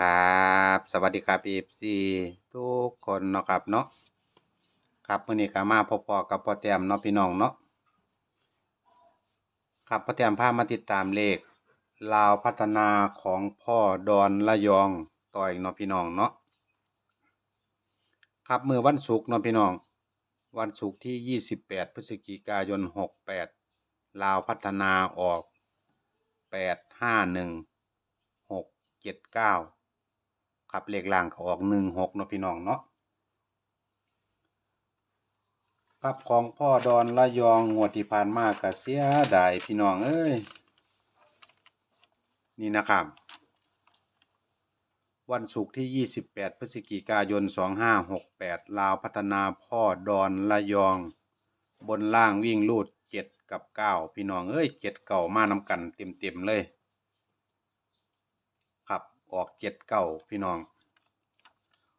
ครับ สวัสดีครับ FC ทุกคนเนาะครับเนาะครับมื้อนี้ก็มาพบปอกับพ่อแต้มเนาะพี่น้องเนาะครับพ่อแต้มพามาติดตามเลขลาวพัฒนาของพ่อดอนระยองต่ออีกเนาะพี่น้องเนาะครับมื้อวันศุกร์เนาะพี่น้อง วันศุกร์ที่ 28 พฤศจิกายน 68 ลาวพัฒนาออก 851 679 ครับเลขล่างเขาออก16เนาะพี่น้องเนาะครับของพ่อดอนระยองงวดที่ผ่านมาก็เสียดายพี่น้องเอ้ยนี่นะครับ วันศุกร์ที่ 28 พฤศจิกายน 2568 ลาวพัฒนาพ่อดอนระยอง บนล่างวิ่งลูด 7 กับ 9 พี่น้องเอ้ย 7 เก่ามานำกันเต็มๆเลย ออก7เก่าพี่น้อง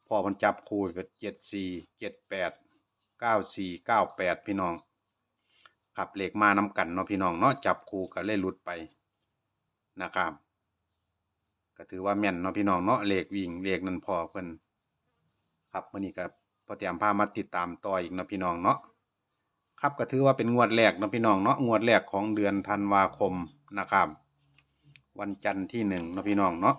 พอมันจับคู่เก็7 4 7 8 9 4 9 8พี่น้องครับเหลขมานำกันเนาะพี่น้องเนาะจับคู่ก็เลยหลุดไปนะครับ ก็ถือว่าแม่นเนาะพี่น้องเนาะเหลขวิ่งเหลขนั้นพอเพิ่นครับมื้อนี้ก็พอเตรียมพามาติดตามต่ออีกเนาะพี่น้องเนาะครับก็ถือว่าเป็นงวดแรกเนาะพี่น้องเนาะงวดแรกของเดือนธันวาคมนะครับ วันจันทร์ที่หนึ่งเนาะพี่น้องเนาะ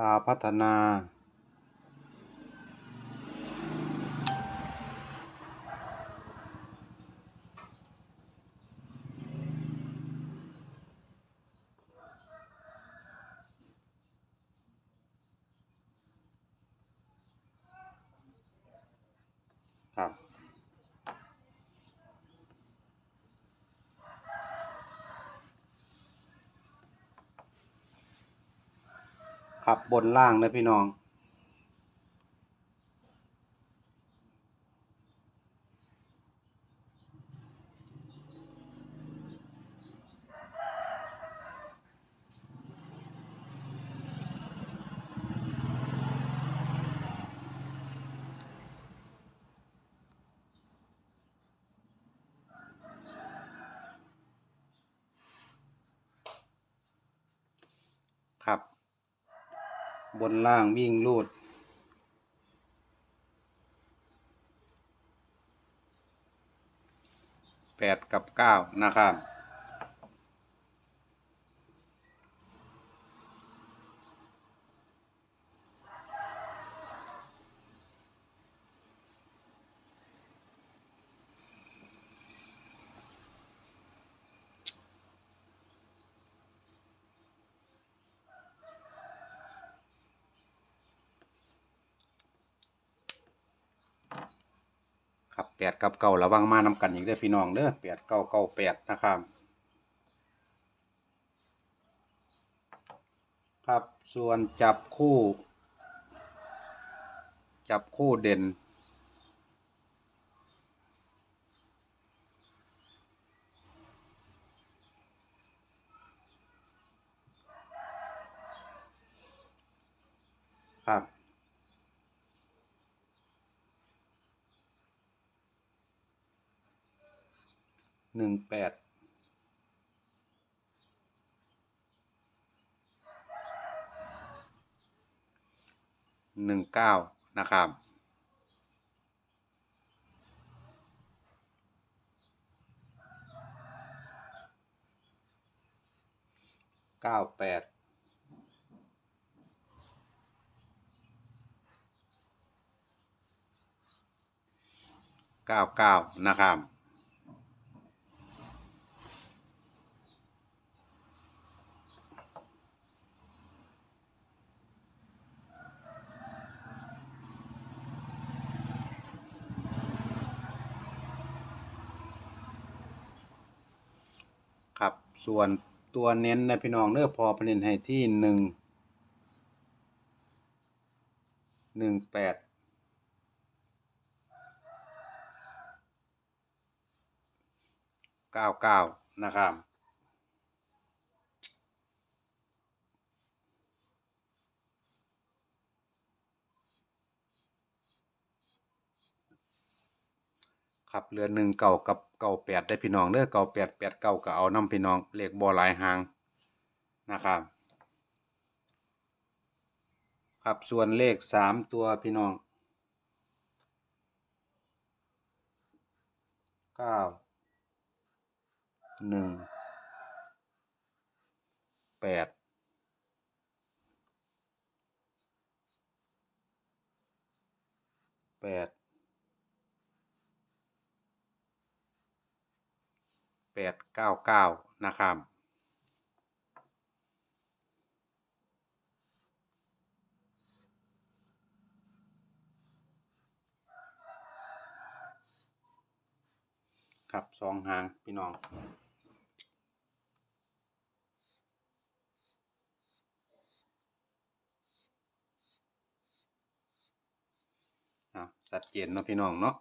ลาวพัฒนา ครับ ขับบนล่างเลยพี่น้อง ครับ บนล่างวิ่งลูด แปดกับเก้านะครับ ดกับเก่าระวังมานำกันอีกได้พี่น้องเด้อแปดเก้าเก้าแปดนะครับ ครับส่วนจับคู่ จับคู่เด่น ครับ หนึ่งแปดหนึ่งเก้านะครับ เก้าแปดเก้าเก้านะครับ ครับ ส่วนตัวเน้นนะพี่น้องเนื้อพอประเด็นให้ที่หนึ่งหนึ่งแปดเก้าเก้านะครับครับเรือหนึ่งเก่ากับ ก่าแปดได้พี่น้องเด้อเก่าแปดแปดเก่าก็เอาน้ำพี่น้องเลขบ่หลายหางนะครับ ครับส่วนเลขสามตัวพี่น้องเก้าหนึ่งแปดแปด แปดเก้าเก้านะครับครับสองหางพี่น้องอะชัดเจนเนาะพี่น้องเนาะ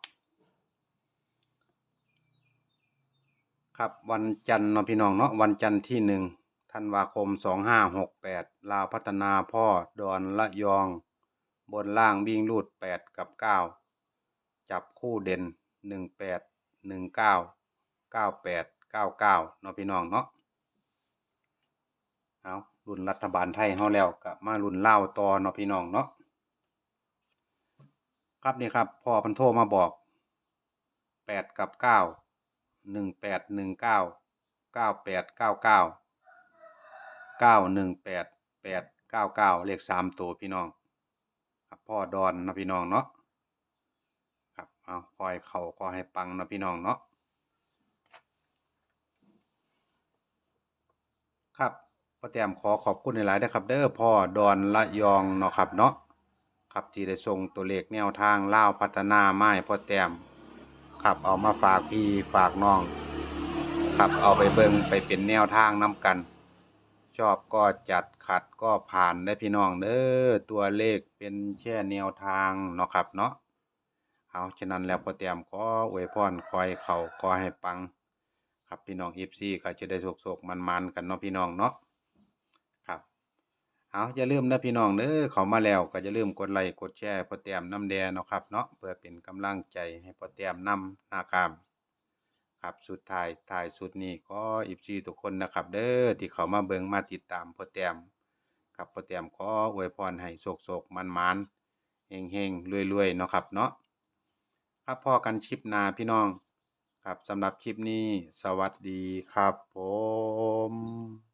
ครับวันจันทร์เนาะพี่น้องเนาะวันจันทร์ที่หนึ่งธันวาคมสองห้าหกแปดลาวพัฒนาพ่อดอนละยอง บนล่างวิ่งรูดแปดกับเก้าจับคู่เด่นหนึ่งแปดหนึ่งเก้าเก้าแปดเก้าเก้าเนาะพี่น้องเนาะเอารุ่นรัฐบาลไทยเฮาแล้วก็มารุ่นเล่าต่อเนาะพี่น้องเนาะครับนี่ครับพ่อพันโทมาบอกแปดกับเก้า หนึ่งแปดหนึ่งเก้าเก้าแปดเก้าเก้าเก้าหนึ่งแปดแปดเก้าเก้าเลขสามตัวพี่น้องครับพ่อดอนนะพี่น้องเนาะครับเอาคอยเข่าคอให้ปังนะพี่น้องเนาะครับพ่อแต้มขอขอบคุณหลายๆนะครับ เด้อพ่อดอนละยองเนาะครับเนาะครับที่ได้ส่งตัวเลขแนวทางเล่าพัฒนาไม้พ่อแต้ม ครับเอามาฝากพี่ฝากน้อง ครับเอาไปเบิ่งไปเป็นแนวทางน้ำกัน ชอบก็จัดขัดก็ผ่านได้พี่น้องเด้อตัวเลขเป็นแค่แนวทางเนาะครับเนาะเอาฉะนั้นแล้วพอเตรียมขออวยพรคอยเขาขอให้ปัง ครับพี่น้อง FC ก็จะได้โศกๆมันๆกันเนาะพี่น้องเนาะ เอาอย่าลืมนะพี่น้องเด้อเขามาแล้วก็อย่าลืมกดไลค์กดแชร์พอแต้มน้ำแดงเนาะครับเนาะเพื่อเป็นกำลังใจให้พอแต้มนำนะครับครับสุดท้ายท้ายสุดนี้ก็อิบซีทุกคนนะครับเด้อที่เขามาเบิ่งมาติดตามพอแต้มครับพอแต้มขออวยพรให้โศกโศกมันมันเฮงเฮงรวยรวยเนาะครับเนาะครับพ่อกันชิปนาพี่น้อง ครับสำหรับคลิปนี้ สวัสดีครับผม